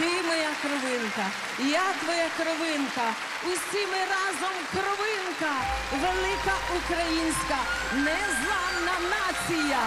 Ти моя кровинка, я твоя кровинка. Усі ми разом кровинка, велика українська, незламна нація.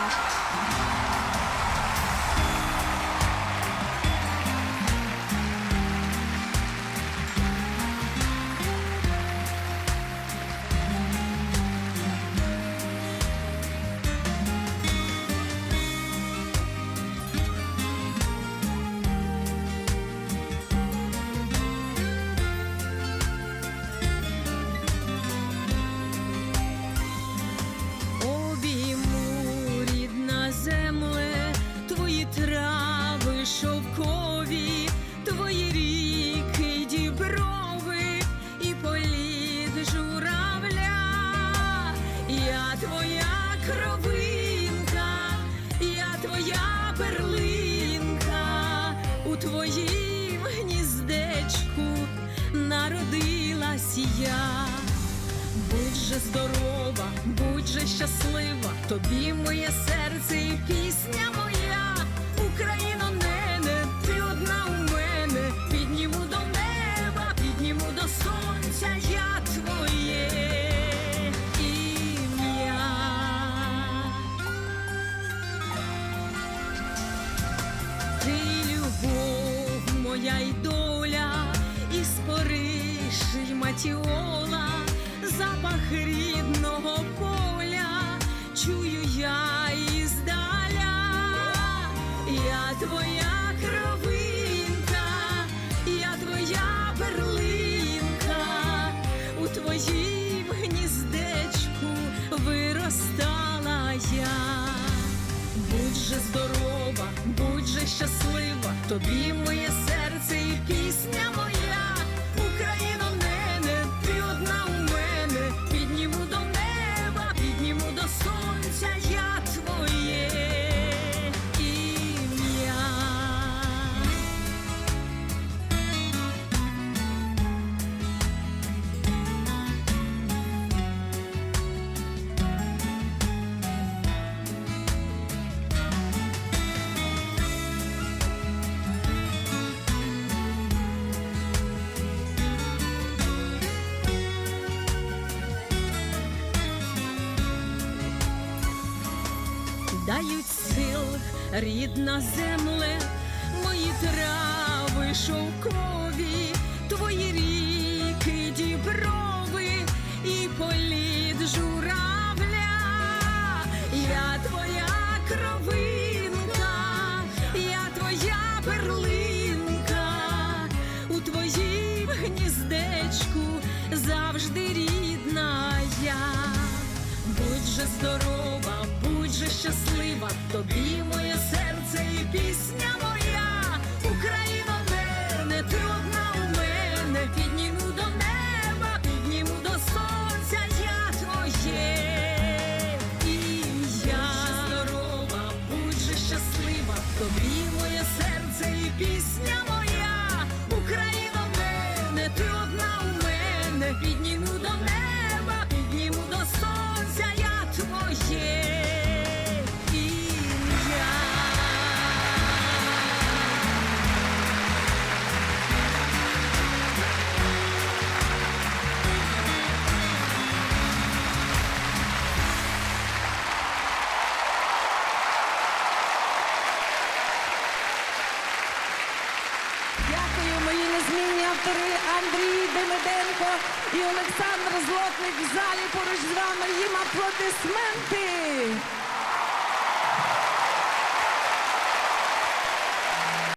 Народилась я. Будь же здорова, будь же щаслива, тобі моє серце і пісня моя, Україно, нене, ти одна у мене, підніму до неба, підніму до сонця, я твоє. Ти любов моя й доля, і спориш й матіола, запах рідного поля, чую я іздаля, я твоя кровинка, я твоя перлинка, у твоїм гніздечку виростала я. Будь же здорова, будь же щаслива, тобі моє дають сил рідна земле, мої трави шовкові, твої ріки діброви і політ журавля. Я твоя кровинка, я твоя перлинка, у твоїм гніздечку завжди рідна я. Будь же здорова, будь же щаслива, тобі моє серце і пісня моя, Україно, мене, ти одна у мене, підніму до неба, підніму до сонця, я твоє. Ім'я. Здорова, будь же щаслива, тобі моє серце і пісня автори Андрій Демиденко і Олександр Злотник в залі поруч з вами. Їм аплодисменти.